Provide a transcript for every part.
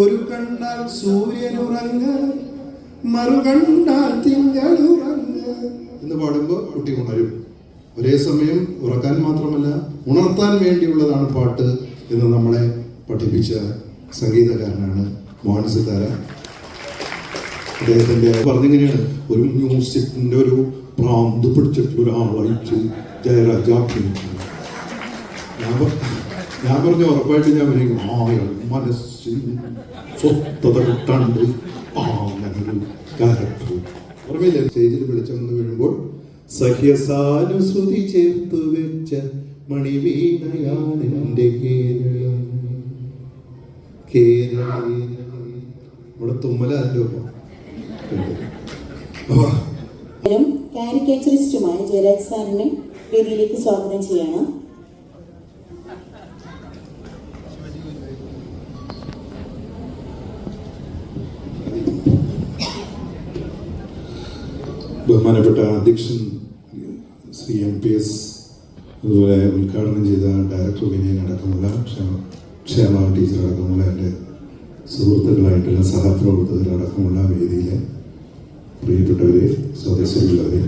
ഒരു കണ്ടാൽ സൂര്യനുറങ്ങ മറു കണ്ടാൽ തിങ്കളുറങ്ങ. എന്ന് പാടുമ്പോൾ കുട്ടി ഉണരും. ഒരേ സമയം ഉറക്കാൻ മാത്രമല്ല ഉണർത്താൻ വേണ്ടിയുള്ളതാണ് പാട്ട് എന്ന് നമ്മളെ പഠിപ്പിച്ച സംഗീതകാരനാണ് മോഹൻ അദ്ദേഹത്തിന്റെ പറഞ്ഞിങ്ങനെയാണ് ഒരു മ്യൂസിക്കിന്റെ ഒരു ഭ്രാന്ത് പിടിച്ചിട്ടുള്ള ഒരാളായിട്ട് ജയരാജാക്കി ഞാൻ ഞാൻ പറഞ്ഞു ഉറപ്പായിട്ട് ഞാൻ പറയും ആയ മനസ്സിൽ സ്വത്തത ആ അങ്ങനൊരു ക്യാരക്ടർ ഓർമ്മയില്ലേ സ്റ്റേജിൽ വിളിച്ചെന്ന് വീഴുമ്പോൾ സഹ്യസാനുശ്രുതി ചേർത്ത് വെച്ച മണിവീണയാണ് എന്റെ കേരളം. കേരളം. ഇവിടെ തുമ്മലല്ലോ അപ്പൊ കാരിക്കേച്ചറിസ്റ്റുമായ ജയരാജ് സാറിനെ വേദിയിലേക്ക് സ്വാഗതം ചെയ്യണം. ബഹുമാനപ്പെട്ട അധ്യക്ഷൻ ശ്രീ എം പി എസ് അതുപോലെ ഉദ്ഘാടനം ചെയ്ത ഡയറക്ടർ വിനയൻ അടക്കമുള്ള ക്ഷേമ ടീച്ചർ അടക്കമുള്ള എന്റെ സുഹൃത്തുക്കളായിട്ടുള്ള സഹപ്രവർത്തകരടക്കമുള്ള വേദിയിലെ പ്രിയപ്പെട്ടവരെ സദസ്യരുള്ളവരെ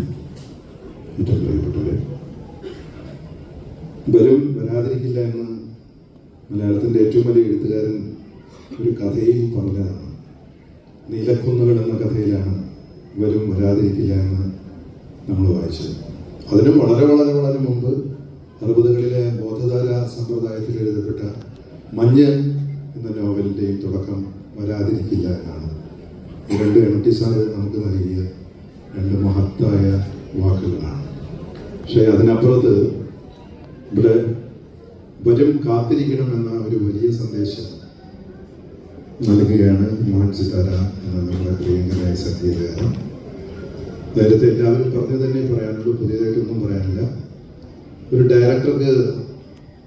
ഏറ്റവും പ്രിയപ്പെട്ടവരെ. വരും വരാതിരിക്കില്ല എന്ന് മലയാളത്തിന്റെ ഏറ്റവും വലിയ എഴുത്തുകാരൻ ഒരു കഥയിൽ പറഞ്ഞതാണ്. നീലക്കുന്നുകൾ എന്ന കഥയിലാണ് വരും വരാതിരിക്കില്ല എന്ന് നമ്മൾ വായിച്ചത്. അതിനും വളരെ വളരെ വളരെ മുമ്പ് അറുപതുകളിലെ ബോധധാര സമ്പ്രദായത്തിൽ എഴുതപ്പെട്ട മഞ്ഞ് എന്ന നോവലിന്റെയും തുടക്കം വരാതിരിക്കില്ല എന്നാണ്. രണ്ട് എം ടി നമുക്ക് നൽകിയ രണ്ട് മഹത്തായ വാക്കുകളാണ്. പക്ഷേ അതിനപ്പുറത്ത് ഇവിടെ വരും കാത്തിരിക്കണമെന്ന ഒരു വലിയ സന്ദേശം നൽകുകയാണ് മോഹൻ സിതാര എന്ന നമ്മുടെ പ്രിയങ്കരായ സംഗീതകാരൻ നേരത്തെ എല്ലാവരും പറഞ്ഞു തന്നെ പറയാനുള്ളൂ പുതിയതായിട്ടൊന്നും പറയാനില്ല. ഒരു ഡയറക്ടർക്ക്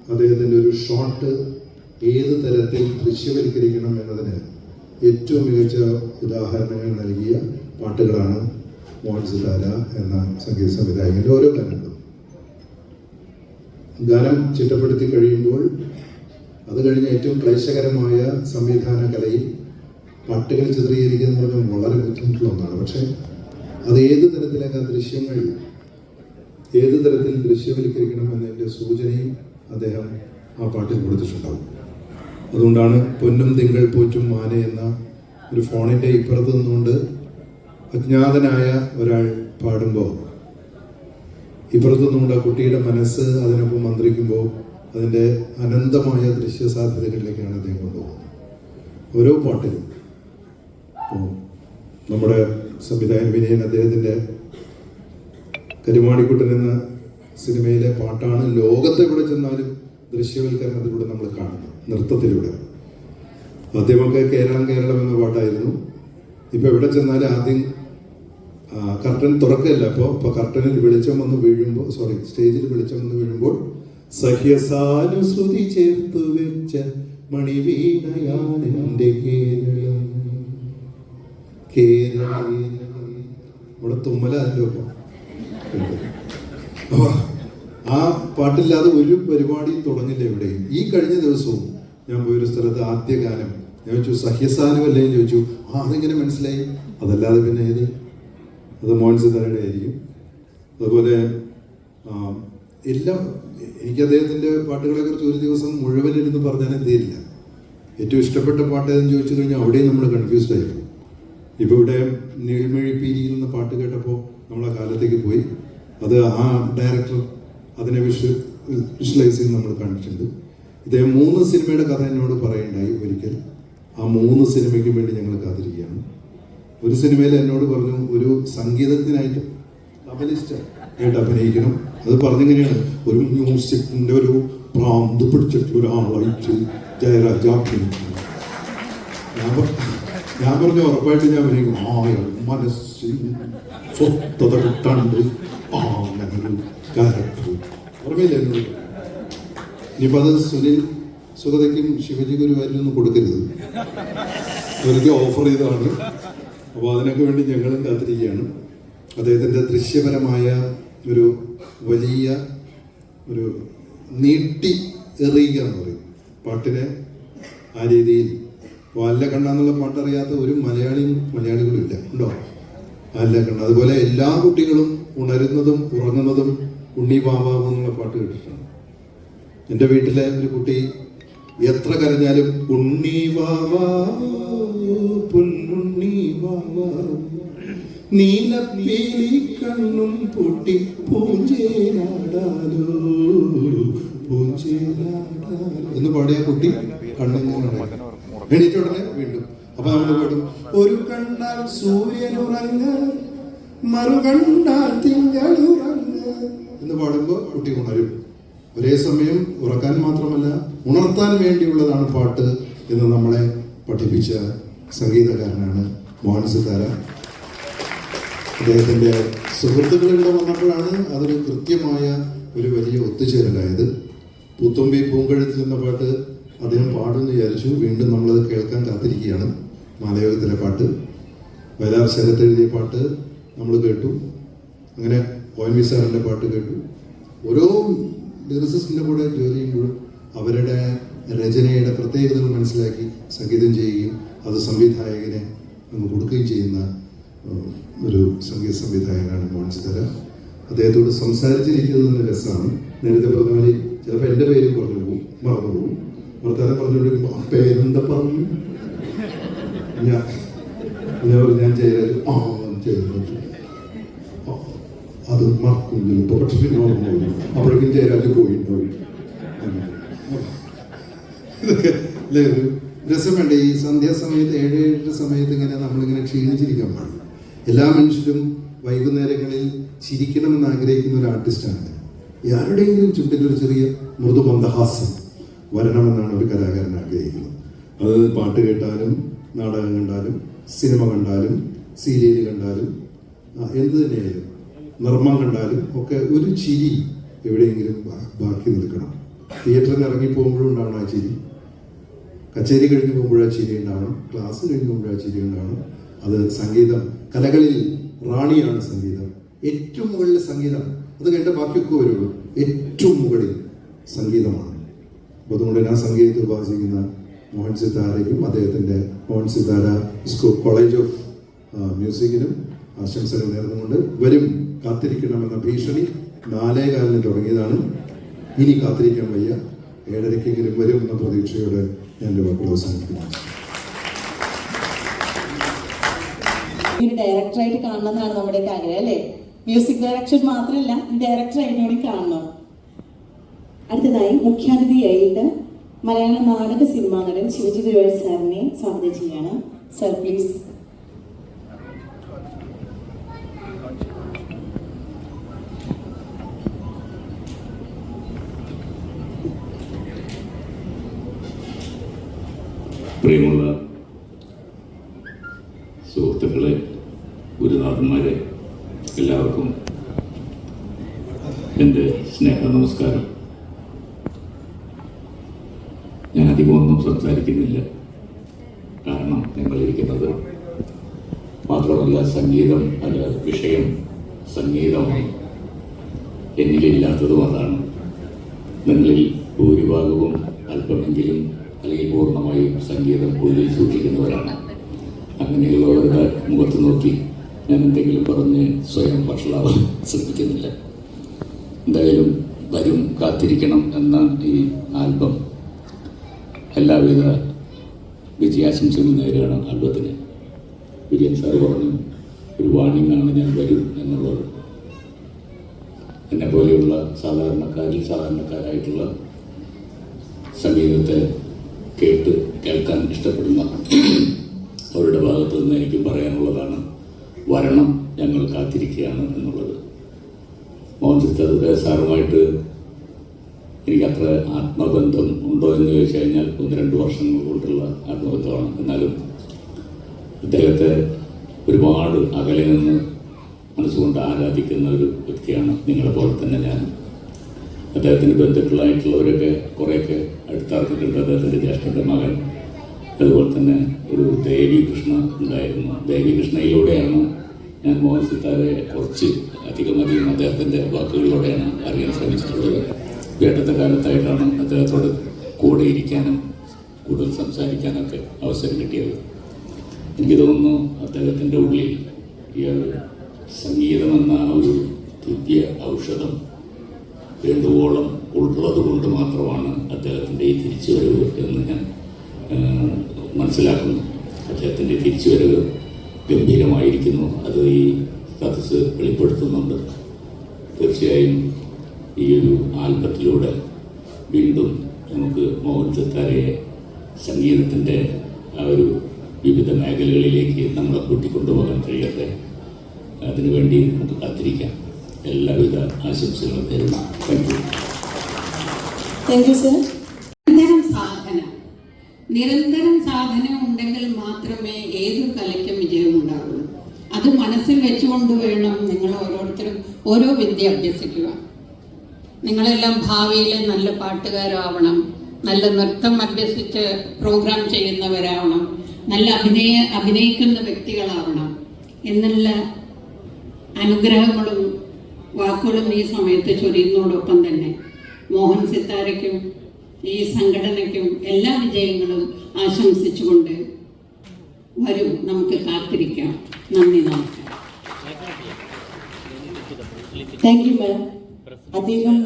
അദ്ദേഹത്തിന്റെ ഒരു ഷോട്ട് ഏത് തരത്തിൽ ദൃശ്യവൽക്കരിക്കണം എന്നതിന് ഏറ്റവും മികച്ച ഉദാഹരണങ്ങൾ നൽകിയ പാട്ടുകളാണ് മോഹൻ സിതാര എന്ന സംഗീത സംവിധായകന്റെ ഓരോ ഗാനങ്ങളും. ഗാനം ചിട്ടപ്പെടുത്തി കഴിയുമ്പോൾ അത് കഴിഞ്ഞ് ഏറ്റവും ക്ലേശകരമായ സംവിധാന കലയിൽ പാട്ടുകൾ ചിത്രീകരിക്കുക എന്ന് പറഞ്ഞാൽ വളരെ ബുദ്ധിമുട്ടുള്ള ഒന്നാണ്. പക്ഷേ അത് ഏത് തരത്തിലേക്ക് ദൃശ്യങ്ങൾ ഏത് തരത്തിൽ ദൃശ്യവൽക്കരിക്കണം എന്നതിന്റെ സൂചനയും അദ്ദേഹം ആ പാട്ടിൽ കൊടുത്തിട്ടുണ്ടാവും. അതുകൊണ്ടാണ് പൊന്നും തിങ്കൾ പോറ്റും മാന എന്ന ഒരു ഫോണിന്റെ ഇപ്പുറത്ത് നിന്നുകൊണ്ട് അജ്ഞാതനായ ഒരാൾ പാടുമ്പോൾ ഇപ്പുറത്തു നിന്നുകൊണ്ട് ആ കുട്ടിയുടെ മനസ്സ് അതിനൊപ്പം മന്ത്രിക്കുമ്പോൾ അതിന്റെ അനന്തമായ ദൃശ്യ സാധ്യതകളിലേക്കാണ് അദ്ദേഹം കൊണ്ടുപോകുന്നത്. ഓരോ പാട്ടിലും നമ്മുടെ സംവിധായകൻ വിനയൻ അദ്ദേഹത്തിന്റെ കരിമാടിക്കുട്ടൻ എന്ന സിനിമയിലെ പാട്ടാണ് ലോകത്തെ കൂടെ ചെന്നാലും ദൃശ്യവൽക്കരണത്തിലൂടെ നമ്മൾ കാണുന്നത് നൃത്തത്തിലൂടെ. ആദ്യമൊക്കെ കേരളം കേരളം എന്ന പാട്ടായിരുന്നു. ഇപ്പോൾ എവിടെ ചെന്നാലും ആദ്യം കർട്ടൻ തുറക്കല്ല. അപ്പോൾ ഇപ്പോൾ കർട്ടനിൽ വെളിച്ചം വന്ന് വീഴുമ്പോൾ സോറി സ്റ്റേജിൽ വെളിച്ചം വന്ന് വീഴുമ്പോൾ സഹ്യസാനുശ്രുതി ചേർത്തു വെച്ച മണിവീണയാനന്റെ കേരളം. കേരളം ഇവിടെ തുമ്മലല്ലോ ആ പാട്ടില്ലാതെ ഒരു പരിപാടി തുടങ്ങില്ല ഇവിടെ. ഈ കഴിഞ്ഞ ദിവസവും ഞാൻ പോയൊരു സ്ഥലത്ത് ആദ്യ ഗാനം ഞാൻ ചോദിച്ചു സഹ്യസാനുമല്ലേ ചോദിച്ചു. ആ അതെങ്ങനെ മനസ്സിലായി? അതല്ലാതെ പിന്നെ ഏത്? അത് മോഹൻ സിതാരയുടെ ആയിരിക്കും. അതുപോലെ എല്ലാം എനിക്ക് അദ്ദേഹത്തിന്റെ പാട്ടുകളെ കുറിച്ച് ഒരു ദിവസം മുഴുവൻ ഇരുന്ന് പറഞ്ഞാലും തീരില്ല ഏറ്റവും ഇഷ്ടപ്പെട്ട പാട്ട് ഏതെന്ന് ചോദിച്ചു കഴിഞ്ഞാൽ അവിടെയും നമ്മൾ കൺഫ്യൂസ്ഡ് ആയിരുന്നു. ഇപ്പോൾ ഇവിടെ നീൾമഴി പീരിയിൽ നിന്ന് പാട്ട് കേട്ടപ്പോൾ നമ്മൾ കാലത്തേക്ക് പോയി. അത് ആ ഡയറക്ടർ അതിനെ വിഷ വിഷ്വലൈസ് ചെയ്ത് നമ്മൾ കണ്ടിട്ടുണ്ട്. ഇദ്ദേഹം മൂന്ന് സിനിമയുടെ കഥ എന്നോട് പറയുണ്ടായി ഒരിക്കൽ. ആ മൂന്ന് സിനിമയ്ക്കും വേണ്ടി ഞങ്ങൾ കാത്തിരിക്കുകയാണ്. ഒരു സിനിമയിൽ എന്നോട് പറഞ്ഞു ഒരു സംഗീതത്തിനായിട്ട് കപലിസ്റ്റ് ആയിട്ട് അഭിനയിക്കണം. അത് പറഞ്ഞിങ്ങനെയാണ് ഒരു മ്യൂസിക്കിന്റെ ഒരു പ്രാന്ത് പിടിച്ചിട്ടുള്ള ഒരാളായിട്ട് ജയരാജാക്കി ഞാൻ ഞാൻ പറഞ്ഞ ഉറപ്പായിട്ട് ഞാൻ പറയും ആയ മനസ്സിൽ സ്വത്തത കിട്ടാണ്ട് ആ അത് സുനിൽ സുഗതയ്ക്കും ശിവജി ഗുരുവായൂരിനൊന്നും കൊടുക്കരുത്. വെറുതെ ഓഫർ ചെയ്തതാണ്. അപ്പോൾ അതിനൊക്കെ വേണ്ടി ഞങ്ങളും കാത്തിരിക്കുകയാണ്. അദ്ദേഹത്തിന്റെ ദൃശ്യപരമായ ഒരു വലിയ ഒരു നീട്ടി എറിയുക എന്ന് പറയും. പാട്ടിനെ ആ രീതിയിൽ അല്ല കണ്ണ എന്നുള്ള പാട്ട് അറിയാത്ത ഒരു മലയാളിയും മലയാളികളും ഇല്ല. ഉണ്ടോ? അല്ല കണ്ണ. അതുപോലെ എല്ലാ കുട്ടികളും ഉണരുന്നതും ഉറങ്ങുന്നതും ഉണ്ണി എന്നുള്ള പാട്ട് കേട്ടിട്ടുണ്ട്. എന്റെ വീട്ടിലെ ഒരു കുട്ടി എത്ര കരഞ്ഞാലും ഉണ്ണി വാവാ പൊന്നുണ്ണി നീലപ്പീലി പൊട്ടി പൂഞ്ചേനാടാലോ പൂഞ്ചേനാടാലോ എന്ന് പാടിയ കുട്ടി കണ്ണിങ്ങനെ എണീറ്റ വീണ്ടും. അപ്പൊ നമ്മൾ പാടും. ഒരു കണ്ടാൽ സൂര്യൻ ഉറങ്ങ മറു കണ്ടാൽ തിങ്കളുറങ്ങ എന്ന് പാടുമ്പോൾ കുട്ടി ഉണരും. ഒരേ സമയം ഉറക്കാൻ മാത്രമല്ല ഉണർത്താൻ വേണ്ടിയുള്ളതാണ് പാട്ട് എന്ന് നമ്മളെ പഠിപ്പിച്ച സംഗീതകാരനാണ് മോഹൻ സിതാര അദ്ദേഹത്തിന്റെ സുഹൃത്തുക്കളിവിടെ വന്നപ്പോഴാണ് അതൊരു കൃത്യമായ ഒരു വലിയ ഒത്തുചേരലായത്. പൂത്തുമ്പി പൂങ്കഴുത്തിൽ എന്ന പാട്ട് അദ്ദേഹം പാടുമെന്ന് വിചാരിച്ചു. വീണ്ടും നമ്മളത് കേൾക്കാൻ കാത്തിരിക്കുകയാണ് മാലയോഗത്തിലെ പാട്ട്. വയലാർ ശരത്ത് എഴുതിയ പാട്ട് നമ്മൾ കേട്ടു. അങ്ങനെ ഒ സാറിന്റെ പാട്ട് കേട്ടു. ഓരോ ലിറിസിസ്റ്റിന്റെ കൂടെ ജോലി ചെയ്യുമ്പോഴും അവരുടെ രചനയുടെ പ്രത്യേകതകൾ മനസ്സിലാക്കി സംഗീതം ചെയ്യുകയും അത് സംവിധായകനെ അങ്ങ് കൊടുക്കുകയും ചെയ്യുന്ന ഒരു സംഗീത സംവിധായകനാണ് മോഹൻ സിതാര അദ്ദേഹത്തോട് സംസാരിച്ചിരിക്കുന്നത് തന്നെ രസമാണ്. നേരത്തെ പറഞ്ഞ പോലെ ചിലപ്പോൾ എന്റെ പേര് പറഞ്ഞു പോകും മറന്നു പോകും. വർത്താനം പറഞ്ഞുകൊണ്ടിരിക്കുമ്പോൾ ആ പേരെന്താ പറഞ്ഞു? ഞാൻ ഞാൻ പറഞ്ഞു, ഞാൻ ജയരാജ് ആ ജയരാജ് അത് മറക്കുന്നു ഇപ്പോൾ പക്ഷെ പിന്നെ ഓർമ്മ പോയി അപ്പോഴേക്കും ജയരാജ് പോയിട്ടുണ്ടാവും ഇതൊക്കെ രസം വേണ്ട? ഈ സന്ധ്യാസമയത്ത് ഏഴ് ഏഴര സമയത്ത് ഇങ്ങനെ നമ്മളിങ്ങനെ ക്ഷീണിച്ചിരിക്കാൻ പാടില്ല. എല്ലാ മനുഷ്യരും വൈകുന്നേരങ്ങളിൽ ചിരിക്കണമെന്ന് ആഗ്രഹിക്കുന്ന ഒരു ആർട്ടിസ്റ്റാണ്. ആരുടെയെങ്കിലും ചുണ്ടിൽ ഒരു ചെറിയ മൃദുമന്ദഹാസ്യം വരണമെന്നാണ് ഒരു കലാകാരൻ ആഗ്രഹിക്കുന്നത്. അത് പാട്ട് കേട്ടാലും നാടകം കണ്ടാലും സിനിമ കണ്ടാലും സീരിയൽ കണ്ടാലും എന്ത് തന്നെയായാലും നിർമ്മം കണ്ടാലും ഒക്കെ ഒരു ചിരി എവിടെയെങ്കിലും ബാക്കി നിൽക്കണം. തിയേറ്ററിൽ ഇറങ്ങി പോകുമ്പോഴും ഉണ്ടാവണം ആ ചിരി. കച്ചേരി കഴിഞ്ഞ് പോകുമ്പോഴാ ചിരി ഉണ്ടാവണം. ക്ലാസ് കഴിഞ്ഞ് പോകുമ്പോഴാ ചിരി ഉണ്ടാവണം. അത് സംഗീതം. കലകളിൽ റാണിയാണ് സംഗീതം. ഏറ്റവും മുകളിൽ സംഗീതം. അത് കേട്ട ബാക്കിയൊക്കെ വരുള്ളൂ. ഏറ്റവും മുകളിൽ സംഗീതമാണ്. അതുകൊണ്ട് ഞാൻ സംഗീതത്തിൽ ഉപാസിക്കുന്ന മോഹൻ സിതാരയ്ക്കും അദ്ദേഹത്തിന്റെ Mohan Sitara school college of മ്യൂസിക്കിനും ആശംസകൾ നേർന്നുകൊണ്ട് വരും കാത്തിരിക്കണമെന്ന ഭീഷണി നാലേ കാലിന് തുടങ്ങിയതാണ്. ഇനി കാത്തിരിക്കാൻ വയ്യ. ഏഴരയ്ക്കെങ്കിലും എന്ന പ്രതീക്ഷയോടെ ഞാൻ എന്റെ വാക്കുകൾ അവസാനിപ്പിക്കുന്നു. ഒരു ഡയറക്ടറായിട്ട് കാണണമെന്നാണ് നമ്മുടെയൊക്കെ ആഗ്രഹം അല്ലേ? മ്യൂസിക് ഡയറക്ഷൻ മാത്രമല്ല ഡയറക്ടറായിട്ട് കൂടി കാണണം. അടുത്തതായി മുഖ്യാതിഥിയായിട്ട് മലയാള നാടക സിനിമാ നടൻ ശിവജി ഗുരുവായൂർ സാറിനെ സ്വാഗതം ചെയ്യാണ് സർ പ്ലീസ് പ്രിയമുള്ള ഗുരുനാഥന്മാരെ എല്ലാവർക്കും എന്റെ സ്നേഹ നമസ്കാരം. ഞാൻ അധികമൊന്നും സംസാരിക്കുന്നില്ല. കാരണം നിങ്ങളിരിക്കുന്നത് മാത്രമല്ല സംഗീതം അല്ല വിഷയം സംഗീതമാണ് എന്നിലില്ലാത്തതും അതാണ്. നിങ്ങളിൽ ഭൂരിഭാഗവും അല്പമെങ്കിലും അല്ലെങ്കിൽ പൂർണമായും സംഗീതം ഉള്ളിൽ സൂക്ഷിക്കുന്നവരാണ്. അങ്ങനെയുള്ളവരുടെ മുഖത്ത് നോക്കി ഞാൻ എന്തെങ്കിലും പറഞ്ഞ് സ്വയം വഷളാവാൻ ശ്രമിക്കുന്നില്ല. എന്തായാലും വരും കാത്തിരിക്കണം എന്ന ഈ ആൽബം. എല്ലാവിധ വിജയാശംസകളും നേരുകയാണ് ആൽബത്തിന്. വിജയൻ സാർ പറഞ്ഞു ഒരു വാണിംഗ് ആണ് ഞാൻ വരും എന്നുള്ളത്. എന്നെ പോലെയുള്ള സാധാരണക്കാരിൽ സാധാരണക്കാരായിട്ടുള്ള സംഗീതത്തെ കേട്ട് കേൾക്കാൻ ഇഷ്ടപ്പെടുന്ന അവരുടെ ഭാഗത്തു നിന്ന് എനിക്കും പറയാനുള്ളതാണ് വരണം ഞങ്ങൾ കാത്തിരിക്കുകയാണ് എന്നുള്ളത്. മോഹൻ സാറുമായിട്ട് സാറുമായിട്ട് അത്ര ആത്മബന്ധം ഉണ്ടോ എന്ന് ചോദിച്ചു കഴിഞ്ഞാൽ ഒന്ന് രണ്ട് വർഷങ്ങൾ കൊണ്ടുള്ള ആത്മബന്ധമാണ്. എന്നാലും അദ്ദേഹത്തെ ഒരുപാട് അകലെ നിന്ന് മനസ്സുകൊണ്ട് ആരാധിക്കുന്ന ഒരു വ്യക്തിയാണ് നിങ്ങളെ പോലെ തന്നെ ഞാൻ അദ്ദേഹത്തിന് ബന്ധുക്കളായിട്ടുള്ളവരൊക്കെ കുറേയൊക്കെ അടുത്തറിഞ്ഞിട്ടുണ്ട്. അദ്ദേഹത്തിന്റെ ജ്യേഷ്ഠന്റെ മകൻ അതുപോലെ തന്നെ ഒരു ദേവി കൃഷ്ണ ഉണ്ടായിരുന്നു. ദേവി കൃഷ്ണയിലൂടെയാണ് ഞാൻ മോഹൻ സിത്താരെ കുറച്ച് അധികം അധികം അദ്ദേഹത്തിന്റെ വാക്കുകളിലൂടെയാണ് അറിയാൻ ശ്രമിച്ചിട്ടുള്ളത്. വേണ്ടത്തെ കാലത്തായിട്ടാണ് അദ്ദേഹത്തോട് കൂടെ ഇരിക്കാനും കൂടുതൽ സംസാരിക്കാനൊക്കെ അവസരം കിട്ടിയത്. എനിക്ക് തോന്നുന്നു അദ്ദേഹത്തിന്റെ ഉള്ളിൽ സംഗീതം സംഗീതമെന്ന ഒരു ദിവ്യ ഔഷധം വേണ്ടുവോളം ഉള്ളത് കൊണ്ട് മാത്രമാണ് അദ്ദേഹത്തിന്റെ ഈ തിരിച്ചുവരവ് എന്ന് ഞാൻ മനസ്സിലാക്കുന്നു. അദ്ദേഹത്തിന്റെ തിരിച്ചുവരവ് ഗംഭീരമായിരിക്കുന്നു. അത് ഈ സദസ് വെളിപ്പെടുത്തുന്നുണ്ട്. തീർച്ചയായും ഈ ഒരു ആൽബത്തിലൂടെ വീണ്ടും നമുക്ക് മോഹൻ സംഗീതത്തിന്റെ ആ ഒരു വിവിധ മേഖലകളിലേക്ക് നമ്മളെ കൂട്ടിക്കൊണ്ടുപോകാൻ കഴിയട്ടെ. അതിനുവേണ്ടി നമുക്ക് കാത്തിരിക്കാം. എല്ലാവിധ ആശംസകളും തരുന്നു thank you thank you sir നിരന്തരം സാധന ഉണ്ടെങ്കിൽ മാത്രമേ ഏത് കലയ്ക്കും വിജയം ഉണ്ടാവുള്ളൂ അത് മനസ്സിൽ വെച്ചുകൊണ്ട് വേണം നിങ്ങൾ ഓരോരുത്തരും ഓരോ വിദ്യ അഭ്യസിക്കുക. നിങ്ങളെല്ലാം ഭാവിയിൽ നല്ല പാട്ടുകാരാവണം നല്ല നൃത്തം അഭ്യസിച്ച് പ്രോഗ്രാം ചെയ്യുന്നവരാവണം നല്ല അഭിനയ അഭിനയിക്കുന്ന വ്യക്തികളാവണം എന്നുള്ള അനുഗ്രഹങ്ങളും വാക്കുകളും ഈ സമയത്ത് ചൊരിയുന്നതോടൊപ്പം തന്നെ. മോഹൻ സിത്താരയ്ക്കും ഈ സംഘടനയ്ക്കും എല്ലാ വിജയങ്ങളും ആശംസിച്ചുകൊണ്ട് വരൂ നമുക്ക് കാത്തിരിക്കാം. നന്ദി നമസ്കാരം. താങ്ക് യു മാം അദ്ദേഹം